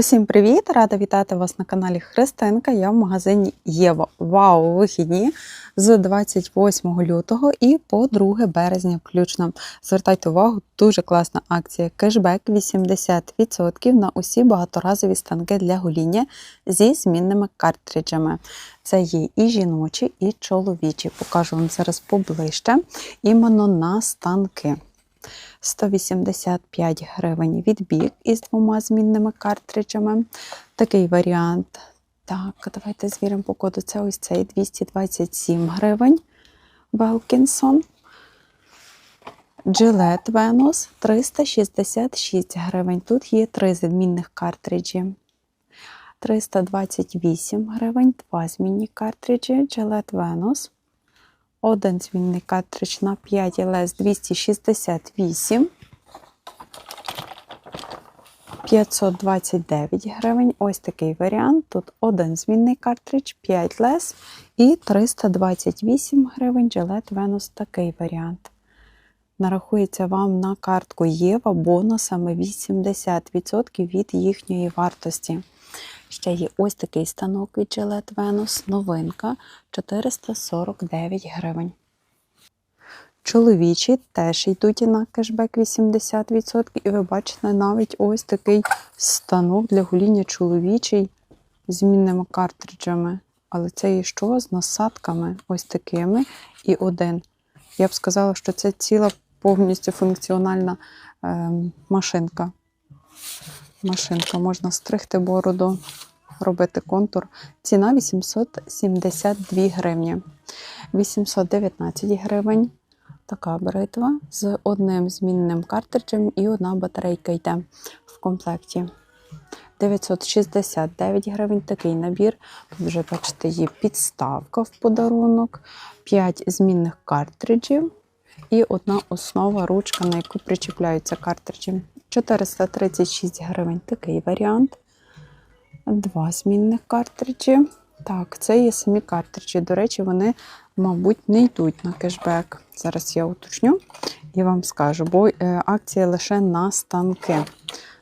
Усім привіт! Рада вітати вас на каналі Христинка. Я в магазині Єва. Вау! Вихідні з 28 лютого і по 2 березня включно. Звертайте увагу, дуже класна акція. Кешбек 80% на усі багаторазові станки для гоління зі змінними картриджами. Це є і жіночі, і чоловічі. Покажу вам зараз поближче. Іменно на станки. 185 гривень відбіг із двома змінними картриджами. Такий варіант. Так, давайте звіримо по коду. Це ось цей 227 гривень Велкінсон. Джилет Венус 366 гривень. Тут є три змінних картриджі. 328 гривень, два змінні картриджі, Джилет Венус. 1 дзвінник картридж на 5 Лес 268, 529 гривень. Ось такий варіант. Тут один змінний картридж, 5 лес і 328 гривень жилет Венус такий варіант. Нарахується вам на картку Єва бонусами 80% від їхньої вартості. Ще є ось такий станок від Gillette Venus, новинка 449 гривень. Чоловічі теж йдуть на кешбек 80%. І ви бачите навіть ось такий станок для гоління чоловічий з змінними картриджами. Але це є що? З насадками ось такими і один. Я б сказала, що це ціла повністю функціональна е, машинка. Машинка можна стригти бороду, робити контур. Ціна 872 гривні. 819 гривень. Така бритва з одним змінним картриджем і одна батарейка йде в комплекті. 969 гривень такий набір. Тут вже, бачите, є підставка в подарунок, 5 змінних картриджів і одна основа ручка, на яку причіпляються картриджі. 436 гривень такий варіант. Два змінних картриджі. Так, це є самі картриджі. До речі, вони, мабуть, не йдуть на кешбек. Зараз я уточню і вам скажу, бо е, акція лише на станки.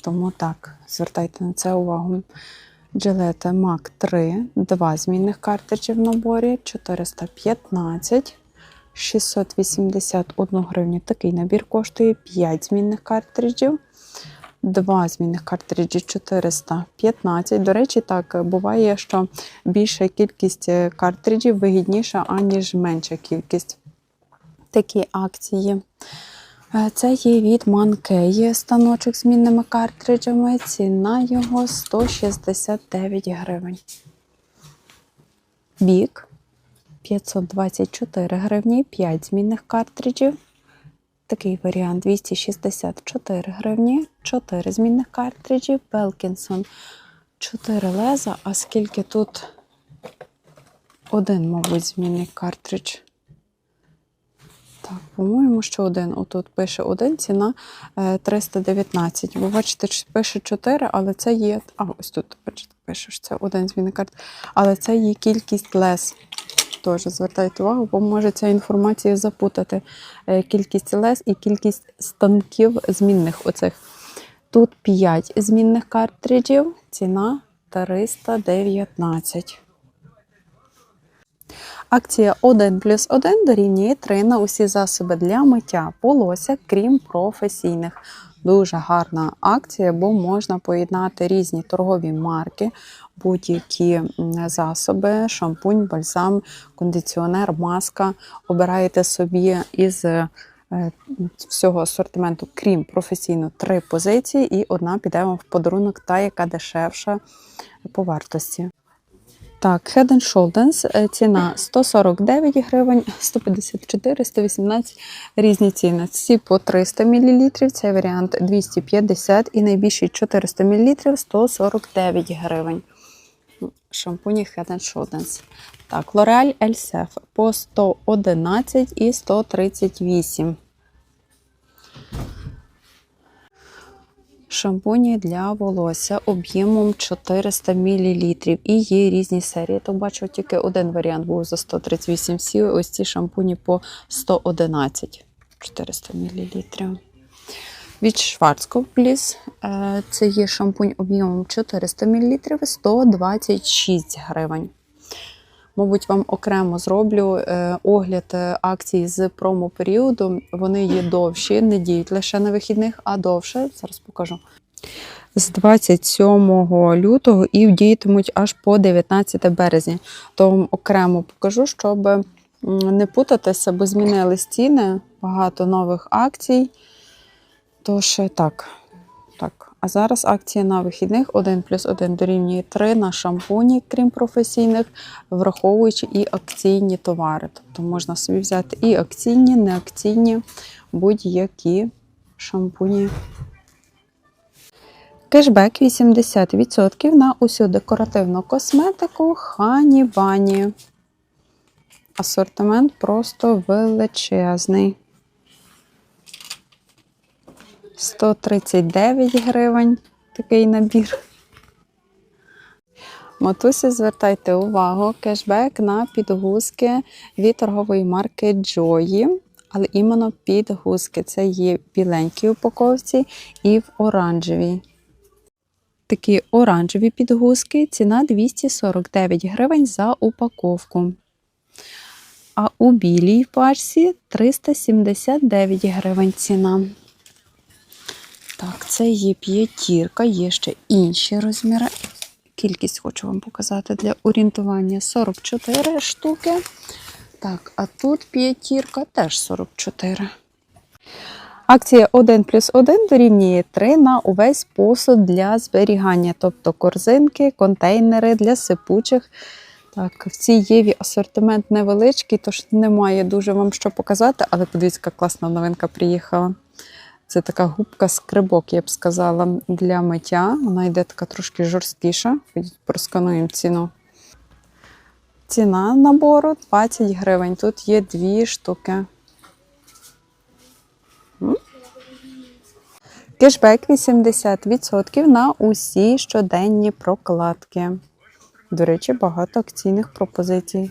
Тому так, звертайте на це увагу. Gillette Mac 3, два змінних картриджі в наборі, 415, 681 гривню. Такий набір коштує 5 змінних картриджів. Два змінних картриджі 415. До речі, так буває, що більша кількість е, картриджів вигідніша, аніж менша кількість. Такі акції. Е, Це є від Манкеї станочок з змінними картриджами. Ціна його 169 гривень. Бік 524 гривні, 5 змінних картриджів. Такий варіант 264 гривні, 4 змінних картриджів, Белкінсон 4 леза, а скільки тут один, мабуть, змінний картридж. Так, по-моєму, що один. Отут пише один, ціна е, 319. Бо бачите, пише 4, але це є. А, ось тут бачите, пише, що це один змінний карт. Але це є кількість лес. Теж звертайте увагу, бо може ця інформація запутати е, кількість лес і кількість станків змінних оцих. Тут 5 змінних картриджів, ціна 319. Акція 1 плюс 1 дорівнює 3 на усі засоби для миття волосся, крім професійних. Дуже гарна акція, бо можна поєднати різні торгові марки, будь-які засоби, шампунь, бальзам, кондиціонер, маска. Обираєте собі із е, всього асортименту, крім професійно, три позиції, і одна піде вам в подарунок, та яка дешевша по вартості. Так, Head and Shoulders, е, ціна 149 гривень, 154, 118 різні ціни. Всі по 300 мл, цей варіант 250 і найбільший 400 мл 149 гривень. Шампуні Head and Shoulders. Так, L'Oreal Elsef по 111 і 138. Шампуні для волосся об'ємом 400 мл. І є різні серії. То бачу, тільки один варіант був за 138 всі. Ось ці шампуні по 111 400 мл. Від Schwarzkopf е, це є шампунь об'ємом 400 мл 126 гривень. Мабуть, вам окремо зроблю е, огляд е, акцій з промо-періоду. Вони є довші, не діють лише на вихідних, а довше. Зараз покажу. З 27 лютого і діятимуть аж по 19 березня. То вам окремо покажу, щоб не путатися, бо змінили ціни, багато нових акцій. Тож так, так. А зараз акція на вихідних 1 плюс 1 дорівнює 3 на шампуні, крім професійних, враховуючи і акційні товари. Тобто можна собі взяти і акційні, неакційні, будь-які шампуні. Кешбек 80% на усю декоративну косметику Хані Бані. Асортимент просто величезний. 139 гривень такий набір. Матусі, звертайте увагу, кешбек на підгузки від торгової марки Joy. Але іменно підгузки. Це є в біленькій упаковці і в оранжевій. Такі оранжеві підгузки, ціна 249 гривень за упаковку. А у білій пачці 379 гривень ціна. Так, це є п'ятірка, є ще інші розміри. Кількість хочу вам показати для орієнтування 44 штуки. Так, а тут п'ятірка теж 44. Акція 1 плюс 1 дорівнює 3 на увесь посуд для зберігання, тобто корзинки, контейнери для сипучих. Так, в цій Єві асортимент невеличкий, тож немає дуже вам що показати, але подивіться, яка класна новинка приїхала. Це така губка скрибок, я б сказала, для миття. Вона йде така трошки жорсткіша. Проскануємо ціну. Ціна набору 20 гривень. Тут є дві штуки. Кешбек 80% на усі щоденні прокладки. До речі, багато акційних пропозицій.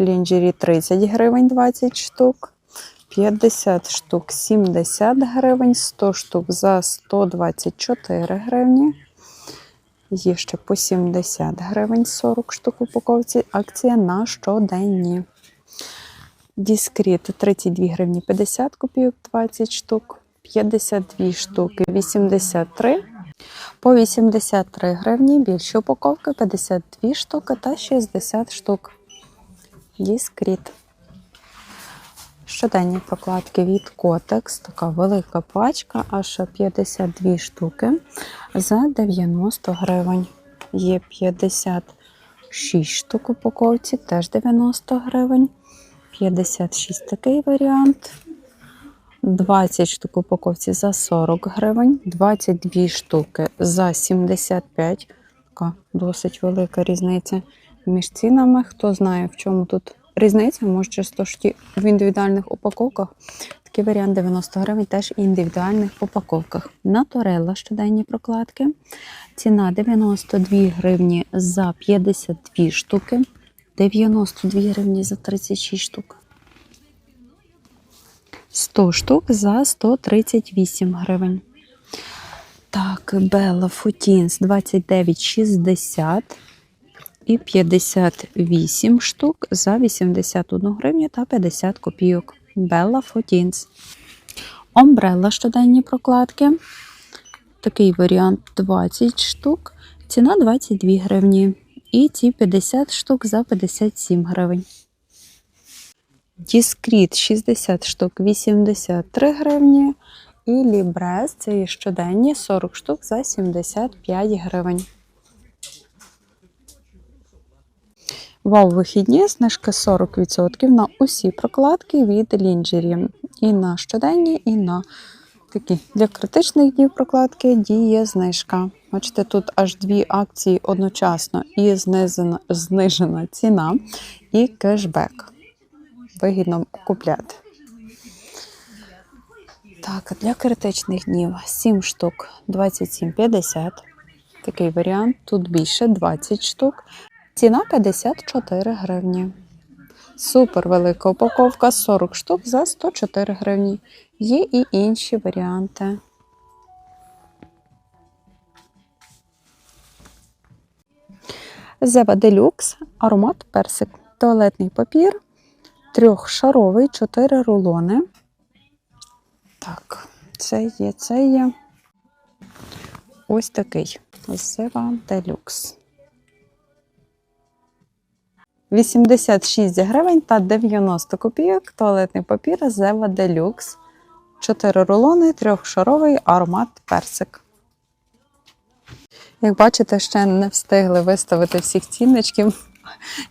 Лінджері 30 гривень 20 штук. 50 штук 70 гривень, 100 штук за 124 гривні. Є ще по 70 гривень 40 штук упаковці. Акція на щоденні. Діскріт 32 гривні 50 копійок 20 штук, 52 штуки 83. По 83 гривні більші упаковки 52 штуки та 60 штук. Діскріт. Щоденні прокладки від Kotex, така велика пачка, аж 52 штуки за 90 гривень. Є 56 штук упаковці, теж 90 гривень. 56 такий варіант. 20 штук упаковці за 40 гривень, 22 штуки за 75. Така досить велика різниця між цінами. Хто знає, в чому тут різниця, може через те, що в індивідуальних упаковках. Такий варіант 90 гривень теж і індивідуальних упаковках. Наторелла щоденні прокладки. Ціна 92 гривні за 52 штуки, 92 гривні за 36 штук. 100 штук за 138 гривень. Так, Bella Footins 29,60 і 58 штук за 81 гривню та 50 копійок. Bella Footins. Омбрелла щоденні прокладки. Такий варіант 20 штук. Ціна 22 гривні. І ці 50 штук за 57 гривень. Діскріт 60 штук 83 гривні. І Лібрес це щоденні 40 штук за 75 гривень. Вау, вихідні знижка 40% на усі прокладки від Лінджері. І на щоденні, і на такі для критичних днів прокладки діє знижка. Бачите, тут аж дві акції одночасно і знизена, знижена ціна, і кешбек. Вигідно купляти. Так, для критичних днів 7 штук 27,50. Такий варіант. Тут більше 20 штук. Ціна 54 гривні. Супер велика упаковка 40 штук за 104 гривні. Є і інші варіанти. Зева Делюкс аромат персик. Туалетний папір. Трьохшаровий, 4 рулони. Так, це є, це є. Ось такий. Зева Делюкс. 86 гривень та 90 копійок. Туалетний папір Зева Делюкс. 4 рулони, трьохшаровий аромат персик. Як бачите, ще не встигли виставити всіх цінничків,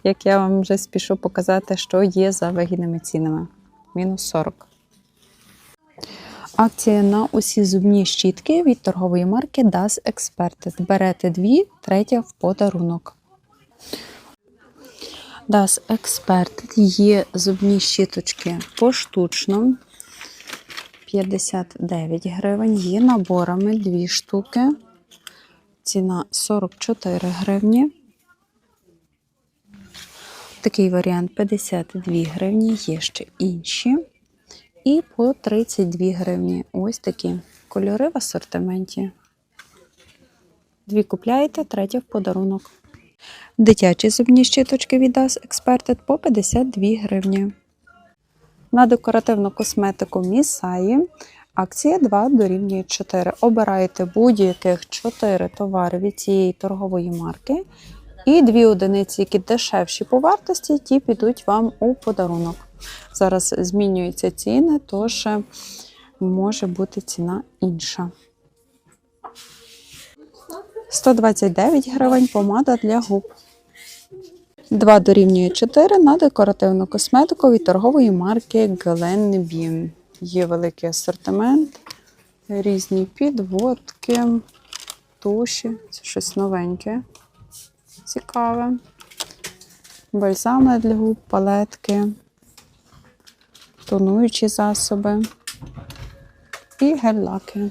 як я вам вже спішу показати, що є за вигідними цінами. Мінус 40. Акція на усі зубні щітки від торгової марки Das Experted. Берете дві, третя в подарунок. Das Experted є зубні щіточки поштучно. 59 гривень. Є наборами дві штуки. Ціна 44 гривні. Такий варіант 52 гривні, є ще інші. І по 32 гривні. Ось такі кольори в асортименті. Дві купляєте, третя в подарунок. Дитячі зубні щіточки від Das Experted по 52 гривні. На декоративну косметику Місаї акція 2 дорівнює 4. Обираєте будь-яких 4 товари від цієї торгової марки. І дві одиниці, які дешевші по вартості, ті підуть вам у подарунок. Зараз змінюються ціни, тож може бути ціна інша. 129 гривень помада для губ. 2 дорівнює 4 на декоративну косметику від торгової марки Glenbin. Є великий асортимент, різні підводки, туші. Це щось новеньке, цікаве. Бальзами для губ, палетки, тонуючі засоби і гель-лаки.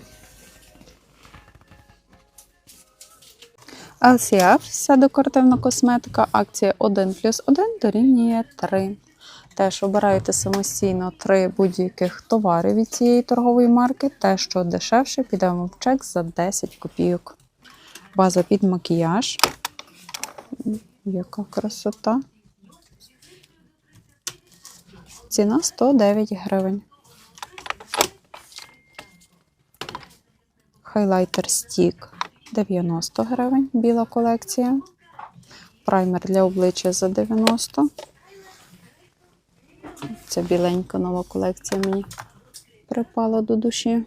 LCF – вся декоративна косметика. Акція 1 плюс 1 дорівнює 3. Теж обираєте самостійно 3 будь-яких товари від цієї торгової марки. Те, що дешевше, піде вам в чек за 10 копійок. База під макіяж. Яка красота. Ціна 109 гривень. Хайлайтер стік 90 гривень, біла колекція. Праймер для обличчя за 90. Це біленька нова колекція мені припала до душі.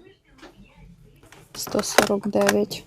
149.